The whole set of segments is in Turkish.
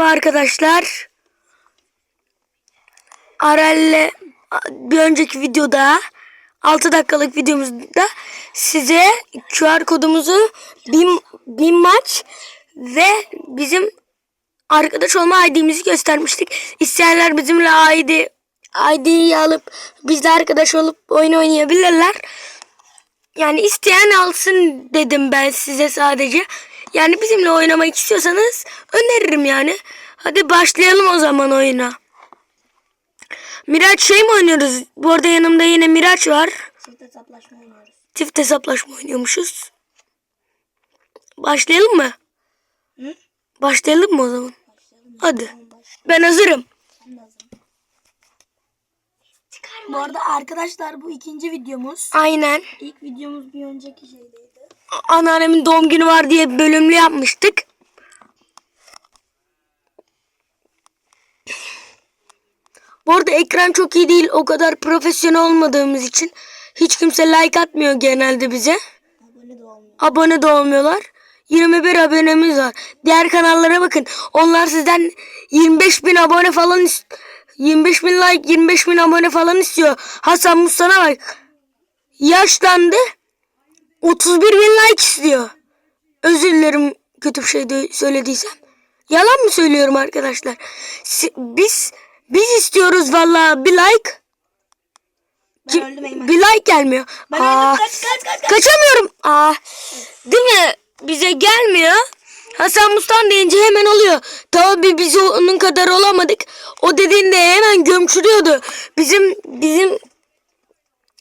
arkadaşlar. Arel'le bir önceki videoda 6 dakikalık videomuzda size QR kodumuzu bin, bin maç ve bizim arkadaş olma ID'mizi göstermiştik. İsteyenler bizimle ID ID'yi alıp bizle arkadaş olup oyun oynayabilirler. Yani isteyen alsın dedim ben size sadece. Yani bizimle oynamak istiyorsanız öneririm yani. Hadi başlayalım o zaman oyuna. Miraç şey mi oynuyoruz? Bu arada yanımda yine Miraç var. Çift hesaplaşma oynuyoruz. Çift hesaplaşma oynuyormuşuz. Başlayalım mı? Hı? Başlayalım mı o zaman? Başlayalım. Hadi. Tamam, baş- Ben hazırım. Ben hazırım. Bu arada arkadaşlar bu ikinci videomuz. Aynen. İlk videomuz bir önceki şeydeydi. Anneannemin doğum günü var diye bölümlü yapmıştık. Bu arada ekran çok iyi değil. O kadar profesyonel olmadığımız için hiç kimse like atmıyor genelde bize. Abone de olmuyor. Abone de olmuyorlar. 21 abonemiz var. Diğer kanallara bakın. Onlar sizden 25 bin abone falan is- 25 bin like 25 bin abone falan istiyor. Hasan Musa'na bak. Yaşlandı. 31 bin like istiyor. Özür dilerim kötü bir şey de söylediysem. Yalan mı söylüyorum arkadaşlar? Biz biz istiyoruz vallahi bir like. Eymen. Bir like gelmiyor. Ben Aa, öldüm. Kaç kaç kaç kaç. Kaçamıyorum. Aa, değil mi? Bize gelmiyor. Hasan Mustan deyince hemen oluyor. Tabii biz onun kadar olamadık. O dediğinde hemen gömçürüyordu. Bizim bizim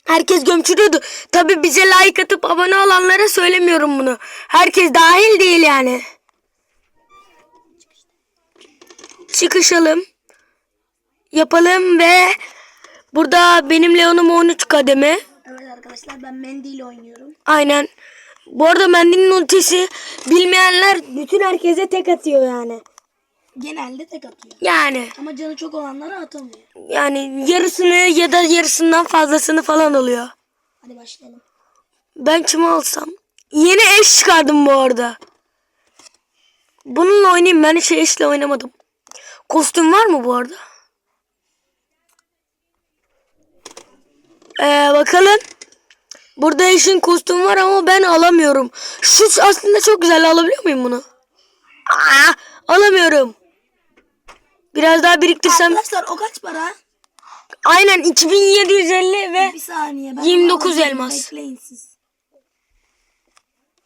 herkes gömçürüyordu. Tabii bize like atıp abone olanlara söylemiyorum bunu. Herkes dahil değil yani. Çıkışalım. Yapalım ve burada benim Leon'um 13 kademe. Evet arkadaşlar ben Mendy ile oynuyorum. Aynen. Bu arada mendilin ultisi bilmeyenler bütün herkese tek atıyor yani. Genelde tek atıyor. Yani Ama canı çok olanlara atamıyor. yani yarısını ya da yarısından fazlasını falan oluyor. Hadi başlayalım. Ben kimi alsam? Yeni eş çıkardım bu arada. Bununla oynayayım. Ben hiç eşle oynamadım. Kostüm var mı bu arada? Ee, bakalım. Burada eşin kostüm var ama ben alamıyorum. Şu aslında çok güzel. Alabiliyor muyum bunu? Aa, alamıyorum. Biraz daha biriktirsem. Arkadaşlar o kaç para? Aynen 2750 ve Bir saniye. Ben 29 alacağım. elmas. Bekleyin siz.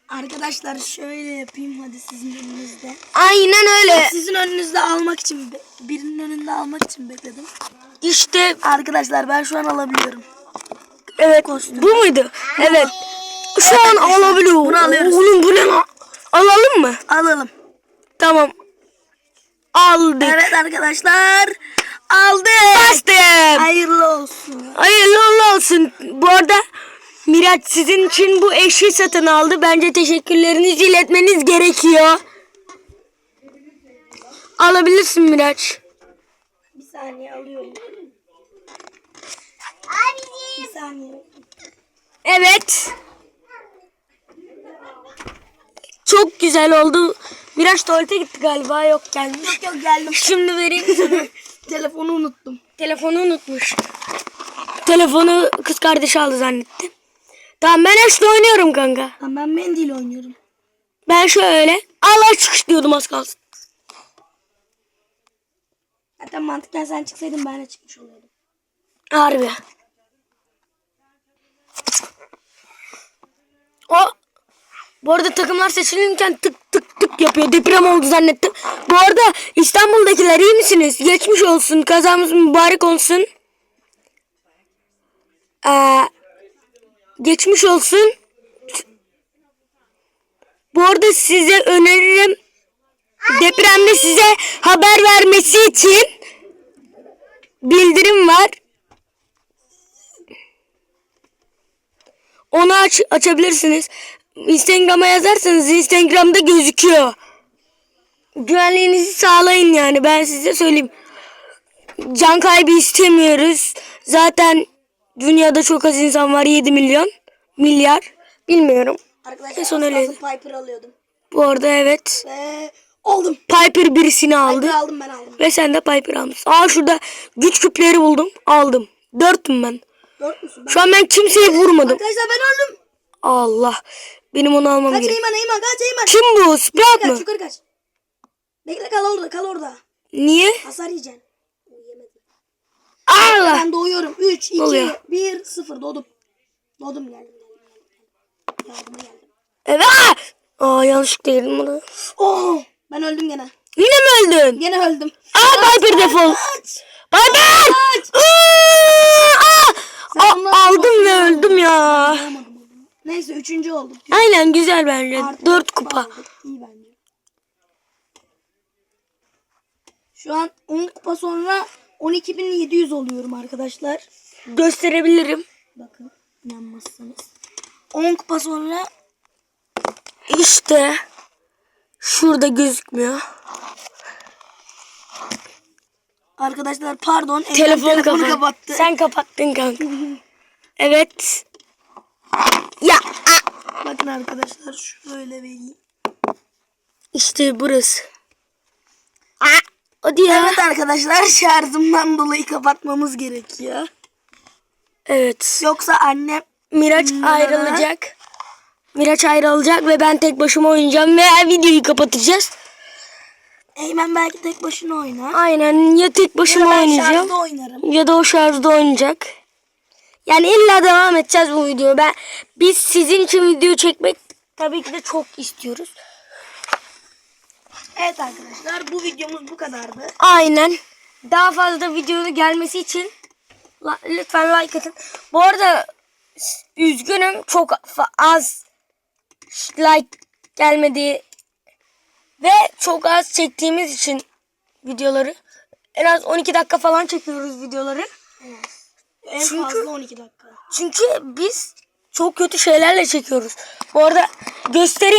Arkadaşlar şöyle yapayım hadi sizin önünüzde. aynen öyle. Sizin önünüzde almak için birinin önünde almak için bekledim. İşte Arkadaşlar ben şu an alabiliyorum. Evet. Bu muydu? Evet. Şu an alabiliyor. Bunu alıyoruz. Oğlum bu ne? Alalım mı? Alalım. Tamam. Aldık. Evet arkadaşlar aldık. Bastım. Hayırlı olsun. Hayırlı uğurlu olsun. Bu arada Miraç sizin için bu eşi satın aldı. Bence teşekkürlerinizi iletmeniz gerekiyor. Alabilirsin Miraç. Bir saniye alıyorum. Bir saniye. Evet. Çok güzel oldu. Miraç tuvalete gitti galiba. Yok gelmiş. Yok yok geldim. Şimdi vereyim sana. Telefonu unuttum. Telefonu unutmuş. Telefonu kız kardeşi aldı zannettim. Tamam ben Ash'le oynuyorum kanka. Tamam, ben Mendy ile oynuyorum. Ben şöyle Allah çıkış diyordum az kalsın. Zaten mantıken sen çıksaydın ben de çıkmış oluyordum. Harbi. O bu arada takımlar seçilirken tık tık tık yapıyor. Deprem oldu zannettim. Bu arada İstanbul'dakiler iyi misiniz? Geçmiş olsun. Kazamız mübarek olsun. Ee, geçmiş olsun. Bu arada size öneririm depremde size haber vermesi için bildirim var. Onu aç açabilirsiniz. Instagram'a yazarsanız Instagram'da gözüküyor. Güvenliğinizi sağlayın yani ben size söyleyeyim. Can kaybı istemiyoruz. Zaten dünyada çok az insan var 7 milyon. Milyar. Bilmiyorum. Arkadaşlar En son kalsın Piper alıyordum. Bu arada evet. Ve Aldım. Piper birisini aldı. Piper aldım ben aldım. Ve sen de Piper almışsın. Aa şurada güç küpleri buldum. Aldım. Dörtüm ben. Dört müsün? Ben... Şu an ben kimseyi vurmadım. Arkadaşlar ben öldüm. Allah. Benim onu almam Kaç gerek. Eymen Eymen kaç Eymen. Kim bu? Kaç mı? yukarı kaç. Bekle kal orada kal orada. Niye? Hasar yiyeceksin. Allah. Ben doğuyorum. 3, 2, oluyor? 1, 0 doğdum. Doğdum geldim. Yardıma geldim. Evet. Aa yanlışlıkla yedim bunu. Oh ben öldüm gene. Yine mi öldün? Gene öldüm. Aa Piper defol. Kaç. Piper! Kaç. Aa! Aldım ve öldüm ya. Neyse üçüncü olduk. Aynen güzel bence. Artı Dört kupa. aldık. İyi bence. Şu an 10 kupa sonra 12.700 oluyorum arkadaşlar. Gösterebilirim. Bakın inanmazsanız. 10 kupa sonra İşte şurada gözükmüyor. arkadaşlar pardon Telefon telefonu kapat. kapattı. Sen kapattın kanka. Evet. Ya a- Bakın arkadaşlar şöyle vereyim. işte burası. Aa, Hadi ya. Evet arkadaşlar şarjımdan dolayı kapatmamız gerekiyor. Evet. Yoksa annem Miraç ayrılacak. Miraç ayrılacak ve ben tek başıma oynayacağım ve videoyu kapatacağız. Eymen belki tek başına oynar. Aynen ya tek başıma ben oynayacağım ya da o şarjda oynayacak. Yani illa devam edeceğiz bu videoya. Ben biz sizin için video çekmek tabii ki de çok istiyoruz. Evet arkadaşlar bu videomuz bu kadardı. Aynen. Daha fazla videonun gelmesi için lütfen like atın. Bu arada üzgünüm çok az like gelmedi ve çok az çektiğimiz için videoları en az 12 dakika falan çekiyoruz videoları. En Çünkü- fazla 12 dakika. Çünkü biz çok kötü şeylerle çekiyoruz. Bu arada göstereyim.